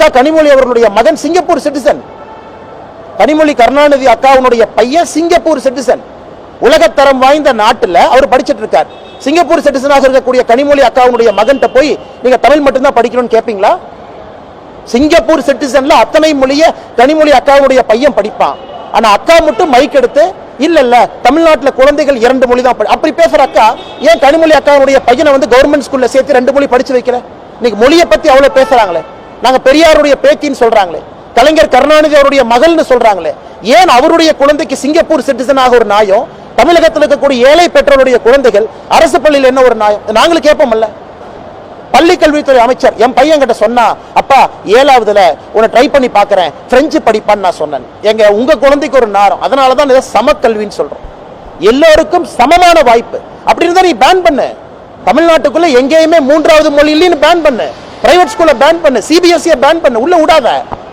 அக்கா கனிமொழி அவர்களுடைய மகன் சிங்கப்பூர் சிட்டிசன் கனிமொழி கருணாநிதி அக்காவுடைய பையன் சிங்கப்பூர் சிட்டிசன் உலகத்தரம் வாய்ந்த நாட்டுல அவர் படிச்சிட்டு இருக்கார். சிங்கப்பூர் சிட்டிசனாக இருக்கக்கூடிய கனிமொழி அக்காவுடைய மகன்கிட்ட போய் நீங்க தமிழ் மட்டும்தான் படிக்கணும்னு கேட்பீங்களா சிங்கப்பூர் சிட்டிசன்ல அத்தனை மொழிய கனிமொழி அக்காவுடைய பையன் படிப்பான். ஆனா அக்கா மட்டும் மைக் எடுத்து இல்ல இல்ல தமிழ்நாட்டுல குழந்தைகள் இரண்டு மொழி தான் படி- அப்படி பேசுற அக்கா ஏன் கனிமொழி அக்காவுடைய பையனை வந்து கவர்மெண்ட் ஸ்கூல்ல சேர்த்து ரெண்டு மொழி படிச்சு வைக்கிற? இன்னைக்கு மொழியை பத்தி அவ்வளவு பேசுறாங்களே. நாங்க பெரியாருடைய பேத்தின்னு சொல்றாங்களே. கலைஞர் கருணாநிதி அவருடைய மகள்னு சொல்றாங்களே. ஏன் அவருடைய குழந்தைக்கு சிங்கப்பூர் சிட்டிசனாக ஒரு நாயம் தமிழகத்தில் இருக்கக்கூடிய ஏழை பெற்றோருடைய குழந்தைகள் அரசு பள்ளியில் என்ன ஒரு நாயம்? நாங்களும் கேட்போம்ல பள்ளி கல்வித்துறை அமைச்சர் என் பையன் கிட்ட சொன்னா அப்பா ஏழாவதுல உன்னை ட்ரை பண்ணி பார்க்கறேன் பிரெஞ்சு படிப்பான்னு நான் சொன்னேன். எங்க உங்க குழந்தைக்கு ஒரு நேரம். அதனால தான் இதை சமக்கல்வின்னு சொல்றோம். எல்லோருக்கும் சமமான வாய்ப்பு. அப்படி இருந்தா நீ பேன் பண்ணு. தமிழ்நாட்டுக்குள்ள எங்கேயுமே மூன்றாவது மொழி இல்லைன்னு பேன் பண்ணு. பிரைவேட் ஸ்கூல்ல பேன் பண்ணு சிபிஎஸ்சியை பேன் பண்ணு உள்ள விடாத.